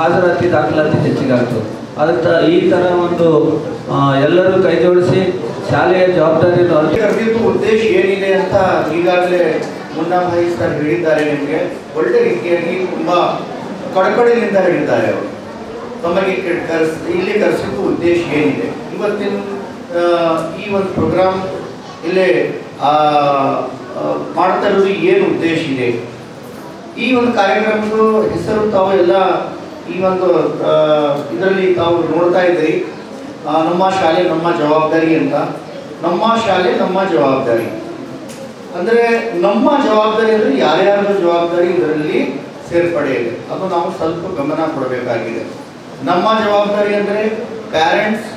G: ಹಾಜರಾತಿ ದಾಖಲಾತಿ ಹೆಚ್ಚಿಗಾಗ್ತದೆ ಅದಕ್ಕೆ ಈ ಥರ ಒಂದು ಎಲ್ಲರೂ ಕೈ ಜೋಡಿಸಿ ಶಾಲೆಯ
B: ಕರೆದಿದ್ದು ಉದ್ದೇಶ ಏನಿದೆ ಅಂತ ಈಗಾಗಲೇ ಮುನ್ನಾ ಭಾಯಿ ಸರ್ ಹೇಳಿದ್ದಾರೆ ನಿಮಗೆ. ಒಳ್ಳೆ ರೀತಿಯಾಗಿ ತುಂಬಾ ಕಡಕಡಿನಿಂದ ಹೇಳಿದ್ದಾರೆ ಅವರು. ತಮಗೆ ಕರೆಸ್, ಇಲ್ಲಿ ಕರೆಸಿದ್ದು ಉದ್ದೇಶ ಏನಿದೆ. ಇವತ್ತಿನ ಈ ಒಂದು ಪ್ರೋಗ್ರಾಮ್ ಇಲ್ಲೇ ಮಾಡ್ತಾ ಇರೋದು ಏನು ಉದ್ದೇಶ ಇದೆ? ಈ ಒಂದು ಕಾರ್ಯಕ್ರಮದ ಹೆಸರು ತಾವು ಎಲ್ಲ ಈ ಒಂದು ಇದರಲ್ಲಿ ತಾವು ನೋಡ್ತಾ ಇದ್ದೀರಿ ನಮ್ಮ ಶಾಲೆ ನಮ್ಮ ಜವಾಬ್ದಾರಿ ಅಂತ. ನಮ್ಮ ಶಾಲೆ ನಮ್ಮ ಜವಾಬ್ದಾರಿ. ಅಂದರೆ ನಮ್ಮ ಜವಾಬ್ದಾರಿ ಅಂದರೆ ಯಾರ್ಯಾರ ಜವಾಬ್ದಾರಿ ಇದರಲ್ಲಿ ಸೇರ್ಪಡೆ ಇದೆ. ಅದು ನಾವು ಸ್ವಲ್ಪ ಗಮನ ಕೊಡಬೇಕಾಗಿದೆ. ನಮ್ಮ ಜವಾಬ್ದಾರಿ ಅಂದರೆ ಪ್ಯಾರೆಂಟ್ಸ್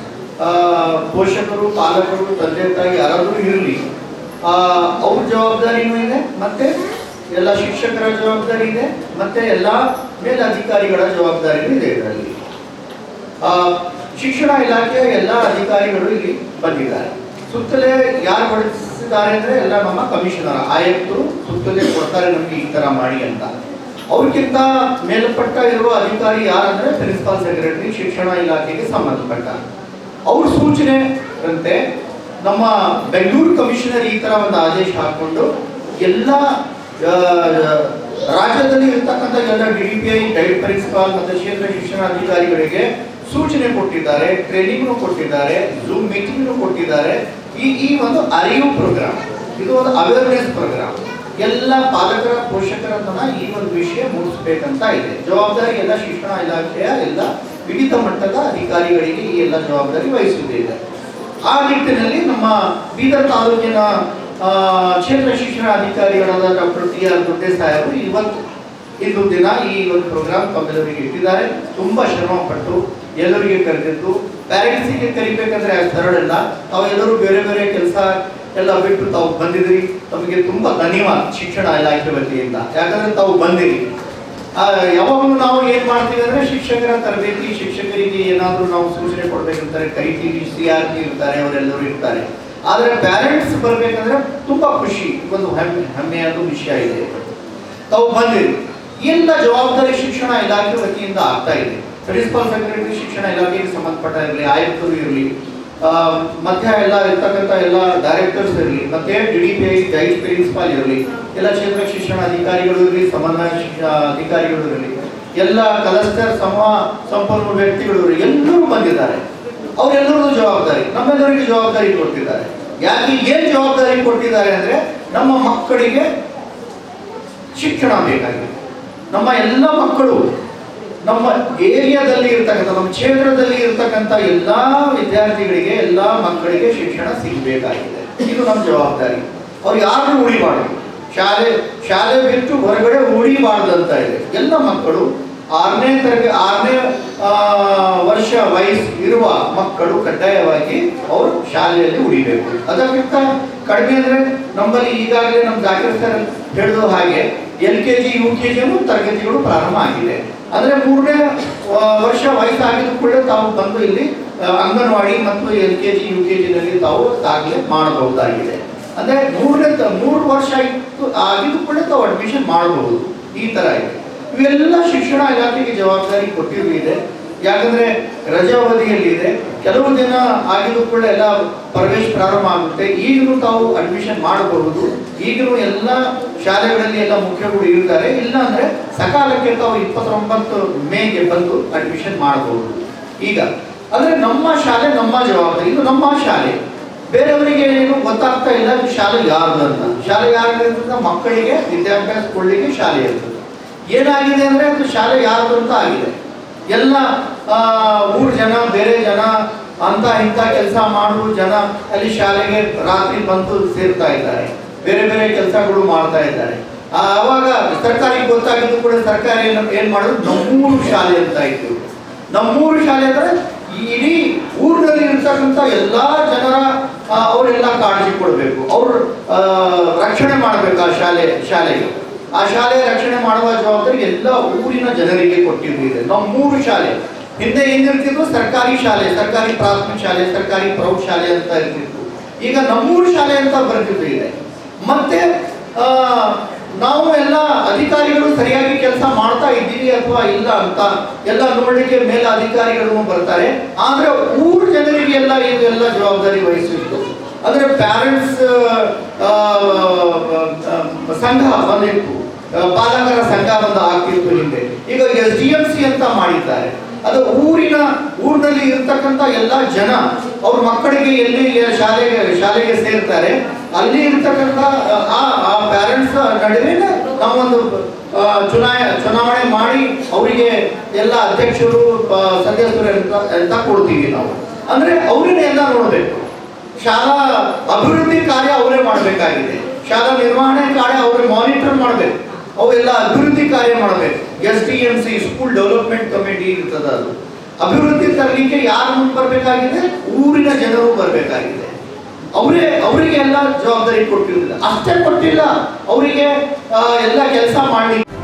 B: ಪೋಷಕರು, ಪಾಲಕರು, ತಂದೆ ತಾಯಿ ಯಾರಾದರೂ ಇರಲಿ ಅವ್ರ ಜವಾಬ್ದಾರಿನೂ ಇದೆ, ಮತ್ತೆ ಎಲ್ಲ ಶಿಕ್ಷಕರ ಜವಾಬ್ದಾರಿ ಇದೆ, ಮತ್ತೆ ಎಲ್ಲ ಮೇಲಧಿಕಾರಿಗಳ ಜವಾಬ್ದಾರಿನೂ ಇದೆ ಇದರಲ್ಲಿ. ಶಿಕ್ಷಣ ಇಲಾಖೆಯ ಎಲ್ಲ ಅಧಿಕಾರಿಗಳು ಇಲ್ಲಿ ಬಂದಿದ್ದಾರೆ. ಸುತ್ತಲೇ ಯಾರು ಹೊರಡಿಸಿದ್ದಾರೆ ಅಂದ್ರೆ ಎಲ್ಲ ನಮ್ಮ ಕಮಿಷನರ್, ಆಯುಕ್ತರು ಸುತ್ತಲೇ ಕೊಡ್ತಾರೆ ನಮಗೆ ಈ ತರ ಮಾಡಿ ಅಂತ. ಅವ್ರಿಗಿಂತ ಮೇಲ್ಪಟ್ಟ ಇರುವ ಅಧಿಕಾರಿ ಯಾರಂದ್ರೆ ಪ್ರಿನ್ಸಿಪಾಲ್ ಸೆಕ್ರೆಟರಿ, ಶಿಕ್ಷಣ ಇಲಾಖೆಗೆ ಸಂಬಂಧಪಟ್ಟ. ಅವ್ರ ಸೂಚನೆ ಅಂತೆ ನಮ್ಮ ಬೆಂಗಳೂರು ಕಮಿಷನರ್ ಈ ತರ ಒಂದು ಆದೇಶ ಹಾಕೊಂಡು ಎಲ್ಲ ರಾಜ್ಯದಲ್ಲಿ ಇರ್ತಕ್ಕಂಥ ಎಲ್ಲ D D P I guide principal ಮತ್ತು ಕ್ಷೇತ್ರ ಶಿಕ್ಷಣಾಧಿಕಾರಿಗಳಿಗೆ ಸೂಚನೆ ಕೊಟ್ಟಿದ್ದಾರೆ ಟ್ರೈನಿಂಗ್ ಕೊಟ್ಟಿದ್ದಾರೆ ಜೂಮ್ ಮೀಟಿಂಗ್ ಕೊಟ್ಟಿದ್ದಾರೆ. ಈ ಈ ಒಂದು ಅರಿವು ಪ್ರೋಗ್ರಾಮ್ ಇದು ಒಂದು ಅವೇರ್ನೆಸ್ ಪ್ರೋಗ್ರಾಮ್ ಎಲ್ಲ ಪಾಲಕರ ಪೋಷಕರ ತನ ಈ ಒಂದು ವಿಷಯ ಮೂಡಿಸ್ಬೇಕಂತ ಇದೆ. ಜವಾಬ್ದಾರಿ ಎಲ್ಲ ಶಿಕ್ಷಣ ಇಲಾಖೆಯ ಎಲ್ಲ ವಿವಿಧ ಮಟ್ಟದ ಅಧಿಕಾರಿಗಳಿಗೆ ಈ ಎಲ್ಲ ಜವಾಬ್ದಾರಿ ವಹಿಸುತ್ತಿದೆ ಆ ನಿಟ್ಟಿನಲ್ಲಿ ನಮ್ಮ ಬೀದರ್ ತಾಲೂಕಿನ ಆ, ಶಿಕ್ಷಣ ಅಧಿಕಾರಿಗಳಾದ ಡಾಕ್ಟರ್ ಟಿ ಆರ್ ದೊಡ್ಡೆ ಸಾಹೇಬರು ಇವತ್ತು ಇಂದು ದಿನ ಈ ಒಂದು ಪ್ರೋಗ್ರಾಮ್ ತಮ್ಮೆಲ್ಲರಿಗೆ ಇಟ್ಟಿದ್ದಾರೆ. ತುಂಬ ಶ್ರಮ ಪಟ್ಟು ಎಲ್ಲರಿಗೆ ಕರೆದಿದ್ದು ಪ್ಯಾರೆಂಟ್ಸಿಗೆ ಕರಿಬೇಕಂದ್ರೆ ಸರಳಲ್ಲ ತಾವು ಎಲ್ಲರೂ ಬೇರೆ ಬೇರೆ ಕೆಲಸ ಎಲ್ಲ ಬಿಟ್ಟು ತಾವು ಬಂದಿದ್ರಿ ತಮಗೆ ತುಂಬ ಧನ್ಯವಾದ ಶಿಕ್ಷಣ ಇಲಾಖೆ ವತಿಯಿಂದ. ಯಾಕಂದ್ರೆ ತಾವು ಬಂದಿರಿ. ಯಾವಾಗಲೂ ನಾವು ಏನ್ ಮಾಡ್ತೀವಿ ಅಂದ್ರೆ ಶಿಕ್ಷಕರ ತರಬೇತಿ ಶಿಕ್ಷಕರಿಗೆ ಏನಾದರೂ ನಾವು ಸೂಚನೆ ಕೊಡ್ಬೇಕಂತಾರೆ ಕರಿತೀವಿ ಸಿ ಆರ್ ಪಿ ಇರ್ತಾರೆ ಅವರೆಲ್ಲರೂ ಇರ್ತಾರೆ. ಆದ್ರೆ ಪ್ಯಾರೆಂಟ್ಸ್ ಬರಬೇಕಂದ್ರೆ ತುಂಬಾ ಖುಷಿ. ಒಂದು ಹೆಮ್ಮೆ ಹೆಮ್ಮೆಯಾದ ವಿಷಯ ಇದೆ. ತಾವು ಬಂದಿರಿ. ಇಂಥ ಜವಾಬ್ದಾರಿ ಶಿಕ್ಷಣ ಇಲಾಖೆ ವತಿಯಿಂದ ಆಗ್ತಾ ಇದೆ. ಪ್ರಿನ್ಸಿಪಾಲ್ ಸೆಕ್ರೆಟರಿ ಶಿಕ್ಷಣ ಇಲಾಖೆಗೆ ಸಂಬಂಧಪಟ್ಟ ಇರಲಿ, ಆಯುಕ್ತರು ಇರಲಿ ಮಧ್ಯ ಎಲ್ಲ ಇರ್ತಕ್ಕಂಥ ಎಲ್ಲ ಡೈರೆಕ್ಟರ್ಸ್ ಇರಲಿ, ಮತ್ತೆ D D P I principal ಇರಲಿ, ಎಲ್ಲ ಕ್ಷೇತ್ರ ಶಿಕ್ಷಣ ಅಧಿಕಾರಿಗಳು ಇರಲಿ, ಸಮನ್ವಯ ಶಿಕ್ಷಣ ಅಧಿಕಾರಿಗಳು ಇರಲಿ, ಎಲ್ಲ ಕಲಸ್ಟರ್ ಸಮ, ಸಂಪನ್ಮೂಲ ವ್ಯಕ್ತಿಗಳು ಎಲ್ಲರೂ ಬಂದಿದ್ದಾರೆ. ಅವರೆಲ್ಲರೂ ಜವಾಬ್ದಾರಿ, ನಮ್ಮೆಲ್ಲರಿಗೂ ಜವಾಬ್ದಾರಿ ಕೊಟ್ಟಿದ್ದಾರೆ ಯಾಕೆ ಏನ್ ಜವಾಬ್ದಾರಿ ಕೊಟ್ಟಿದ್ದಾರೆ ಅಂದ್ರೆ ನಮ್ಮ ಮಕ್ಕಳಿಗೆ ಶಿಕ್ಷಣ ಬೇಕಾಗಿದೆ. ನಮ್ಮ ಎಲ್ಲ ಮಕ್ಕಳು ನಮ್ಮ ಏರಿಯಾದಲ್ಲಿ ಇರ್ತಕ್ಕಂಥ, ನಮ್ಮ ಕ್ಷೇತ್ರದಲ್ಲಿ ಇರ್ತಕ್ಕಂಥ ಎಲ್ಲ ವಿದ್ಯಾರ್ಥಿಗಳಿಗೆ, ಎಲ್ಲ ಮಕ್ಕಳಿಗೆ ಶಿಕ್ಷಣ ಸಿಗಬೇಕಾಗಿದೆ. ಇದು ನಮ್ಮ ಜವಾಬ್ದಾರಿ. ಅವ್ರು ಯಾರು ಉಳಿಬಾರ್ದು. ಶಾಲೆ ಶಾಲೆ ಬಿಟ್ಟು ಹೊರಗಡೆ ಉಳಿಬಾರ್ದು ಅಂತ ಇದೆ. ಎಲ್ಲ ಮಕ್ಕಳು ಆರನೇ ತರಗತಿ, ಆರನೇ ವರ್ಷ ವಯಸ್ಸು ಇರುವ ಮಕ್ಕಳು ಕಡ್ಡಾಯವಾಗಿ ಅವರು ಶಾಲೆಯಲ್ಲಿ ಉಳಿಬೇಕು. ಅದಕ್ಕಿಂತ ಕಡಿಮೆ ಅಂದ್ರೆ ನಮ್ಮಲ್ಲಿ ಈಗಾಗಲೇ ನಮ್ಮ ಜಾಕಿರ್ ಸರ್ ಹೇಳಿದ ಹಾಗೆ L K G, U K ಜಿಯಲ್ಲೂ ತರಗತಿಗಳು ಪ್ರಾರಂಭ ಆಗಿದೆ. ಅಂದ್ರೆ ಮೂರನೇ ವರ್ಷ ವಯಸ್ಸಾಗಿದ ಕೂಡ ತಾವು ಬಂದು ಇಲ್ಲಿ ಅಂಗನವಾಡಿ ಮತ್ತು L K G, U K ಜಿನಲ್ಲಿ ತಾವು ದಾಖಲೆ ಮಾಡಬಹುದಾಗಿದೆ. ಅಂದ್ರೆ ಮೂರನೇ ಮೂರು ವರ್ಷ ಇತ್ತು ಆಗಿದ ಕೂಡ ತಾವು ಅಡ್ಮಿಷನ್ ಮಾಡಬಹುದು. ಈ ತರ ಇದೆ. ಇವೆಲ್ಲ ಶಿಕ್ಷಣ ಇಲಾಖೆಗೆ ಜವಾಬ್ದಾರಿ ಕೊಟ್ಟಿದೆ ಯಾಕಂದ್ರೆ ರಜಾವಧಿಯಲ್ಲಿ ಇದೆ. ಕೆಲವು ದಿನ ಆಗಿರೋ ಕೂಡ ಎಲ್ಲ ಪ್ರವೇಶ ಪ್ರಾರಂಭ ಆಗುತ್ತೆ. ಈಗಲೂ ತಾವು ಅಡ್ಮಿಷನ್ ಮಾಡಬಹುದು. ಈಗಲೂ ಎಲ್ಲ ಶಾಲೆಗಳಲ್ಲಿ ಎಲ್ಲ ಮುಖ್ಯಗಳು ಇರ್ತಾರೆ. ಇಲ್ಲ ಅಂದ್ರೆ ಸಕಾಲಕ್ಕೆ ತಾವು ಇಪ್ಪತ್ತೊಂಬತ್ತು ಮೇಗೆ ಬಂದು ಅಡ್ಮಿಷನ್ ಮಾಡಬಹುದು. ಈಗ, ಅಂದ್ರೆ ನಮ್ಮ ಶಾಲೆ ನಮ್ಮ ಜವಾಬ್ದಾರಿ. ಇದು ನಮ್ಮ ಶಾಲೆ. ಬೇರೆಯವರಿಗೆ ಏನು ಗೊತ್ತಾಗ್ತಾ ಇಲ್ಲ ಶಾಲೆ ಯಾರ್ದು ಅಂತ. ಶಾಲೆ ಯಾರ್ದು ಮಕ್ಕಳಿಗೆ ವಿದ್ಯಾಭ್ಯಾಸ ಕೊಡ್ಲಿಕ್ಕೆ ಶಾಲೆ ಇರ್ತದೆ. ಏನಾಗಿದೆ ಅಂದ್ರೆ ಅದು ಶಾಲೆ ಯಾರು ಅಂತ ಆಗಿದೆ. ಎಲ್ಲ ಮೂರು ಜನ, ಬೇರೆ ಜನ ಅಂತ ಇಂಥ ಕೆಲಸ ಮಾಡುವ ಜನ ಅಲ್ಲಿ ಶಾಲೆಗೆ ರಾತ್ರಿ ಬಂದು ಸೇರ್ತಾ ಇದ್ದಾರೆ. ಬೇರೆ ಬೇರೆ ಕೆಲಸಗಳು ಮಾಡ್ತಾ ಇದ್ದಾರೆ. ಆವಾಗ ಅವಾಗ ಸರ್ಕಾರಿ ಗೊತ್ತಾಗಿದ್ದು ಕೂಡ ಸರ್ಕಾರ ಏನು ಏನು ಮಾಡೋದು ನಮ್ಮೂರು ಶಾಲೆ ಅಂತ ಇತ್ತು. ನಮ್ಮೂರು ಶಾಲೆ ಅಂದ್ರೆ ಇಡೀ ಊರಿನಲ್ಲಿ ಇರ್ತಕ್ಕಂಥ ಎಲ್ಲಾ ಜನರ ಅವರೆಲ್ಲ ಕಾಳಜಿ ಕೊಡಬೇಕು. ಅವರು ರಕ್ಷಣೆ ಮಾಡಬೇಕು ಆ ಶಾಲೆ, ಶಾಲೆಗೆ. ಆ ಶಾಲೆ ರಕ್ಷಣೆ ಮಾಡುವ ಜವಾಬ್ದಾರಿ ಎಲ್ಲ ಊರಿನ ಜನರಿಗೆ ಕೊಟ್ಟಿದೆ ನಾವು ಮೂರು ಶಾಲೆ, ಹಿಂದೆ ಏನಿರ್ತಿದ್ರು ಸರ್ಕಾರಿ ಶಾಲೆ, ಸರ್ಕಾರಿ ಪ್ರಾಥಮಿಕ ಶಾಲೆ, ಸರ್ಕಾರಿ ಪ್ರೌಢಶಾಲೆ ಅಂತ ಇರ್ತಿತ್ತು. ಈಗ ನಮ್ಮೂರು ಶಾಲೆ ಅಂತ ಬರ್ತಿದ್ದು ಇದೆ. ಮತ್ತೆ ನಾವು ಎಲ್ಲ ಅಧಿಕಾರಿಗಳು ಸರಿಯಾಗಿ ಕೆಲಸ ಮಾಡ್ತಾ ಇದ್ದೀವಿ ಅಥವಾ ಇಲ್ಲ ಅಂತ ಎಲ್ಲ ನೋಡಲಿಕ್ಕೆ ಮೇಲೆ ಅಧಿಕಾರಿಗಳು ಬರ್ತಾರೆ. ಆದ್ರೆ ಊರು ಜನರಿಗೆ ಎಲ್ಲ ಇದು ಎಲ್ಲ ಜವಾಬ್ದಾರಿ ವಹಿಸಿತ್ತು ಅಂದ್ರೆ ಪ್ಯಾರೆಂಟ್ಸ್ ಸಂಘ ಬಂದಿತ್ತು. ಪಾಲಕರ ಸಂಘ ಬಂದು ಆಗ್ತಿತ್ತು ಹಿಂದೆ. ಈಗ ಎಸ್ ಡಿ ಎಂ ಸಿ ಅಂತ ಮಾಡಿದ್ದಾರೆ. ಅದು ಊರಿನ ಊರಿನಲ್ಲಿ ಇರ್ತಕ್ಕಂಥ ಎಲ್ಲ ಜನ ಅವ್ರ ಮಕ್ಕಳಿಗೆ ಎಲ್ಲಿ ಶಾಲೆಗೆ ಶಾಲೆಗೆ ಸೇರ್ತಾರೆ ಅಲ್ಲಿ ಇರ್ತಕ್ಕಂಥ ಆ ಆ ಪ್ಯಾರೆಂಟ್ಸ್ ನಡುವೆ ಆ, ಚುನಾಯ ಚುನಾವಣೆ ಮಾಡಿ ಅವರಿಗೆ ಎಲ್ಲ ಅಧ್ಯಕ್ಷರು ಸದಸ್ಯರು ಅಂತ ಕೊಡ್ತೀವಿ ನಾವು. ಅಂದ್ರೆ ಅವ್ರನ್ನ ಎಲ್ಲ ನೋಡಬೇಕು. ಶಾಲಾ ಅಭಿವೃದ್ಧಿ ಕಾರ್ಯ ಅವರೇ ಮಾಡಬೇಕಾಗಿದೆ. ಶಾಲಾ ನಿರ್ವಹಣೆ ಕಾರ್ಯ ಅವರೇ ಮಾನಿಟರ್ ಮಾಡಬೇಕು. ಅವೆಲ್ಲ ಅಭಿವೃದ್ಧಿ ಕಾರ್ಯ ಮಾಡಬೇಕು. S T M C school development committee ಇರ್ತದ ಅದು. ಅಭಿವೃದ್ಧಿ ತರಲಿಕ್ಕೆ ಯಾರು ಮುಂದೆ ಬರಬೇಕಾಗಿದೆ? ಊರಿನ ಜನರು ಬರಬೇಕಾಗಿದೆ. ಅವರೇ ಅವರಿಗೆಲ್ಲ ಜವಾಬ್ದಾರಿ ಕೊಟ್ಟಿರಲಿಲ್ಲ ಅಷ್ಟೇ ಕೊಟ್ಟಿಲ್ಲ. ಅವರಿಗೆ ಎಲ್ಲ ಕೆಲಸ ಮಾಡಲಿಕ್ಕೆ